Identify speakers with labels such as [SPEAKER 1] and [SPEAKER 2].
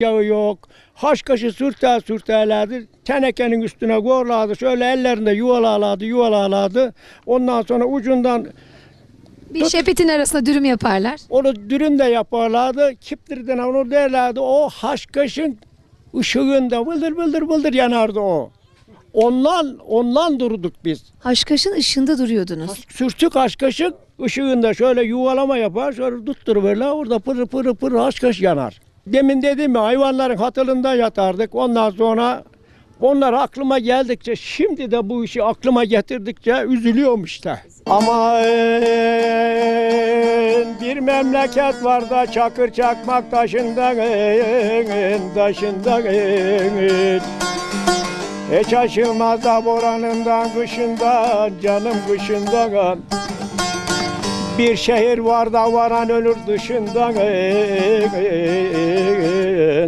[SPEAKER 1] yağı yok. Haşkaşı sürte sürtelerdi. Tenekenin üstüne korlardı. Şöyle ellerinde yuvalarlardı yuvalarlardı. Ondan sonra ucundan
[SPEAKER 2] Bir şepitin arasına dürüm yaparlar.
[SPEAKER 1] onu dürüm de yaparlardı. Kiptirden onu derlerdi. O haşkaşın ışığında vıldır vıldır vıldır yanardı o. Ondan ondan durduk biz.
[SPEAKER 2] Haşkaşın ışığında duruyordunuz.
[SPEAKER 1] Sürtük haşkaşın ışığında şöyle yuvalama yapar, şöyle tutturuverirler, orada pırı pırı pırı haşkaş yanar. Demin dedim ya hayvanların hatırında yatardık. Ondan sonra onlar aklıma geldikçe, şimdi de bu işi aklıma getirdikçe üzülüyorum işte. Ama bir memleket var da çakır çakmak taşında taşında hiç aşılmaz da boranından kışından canım kışından bir şehir var da varan ölür dışından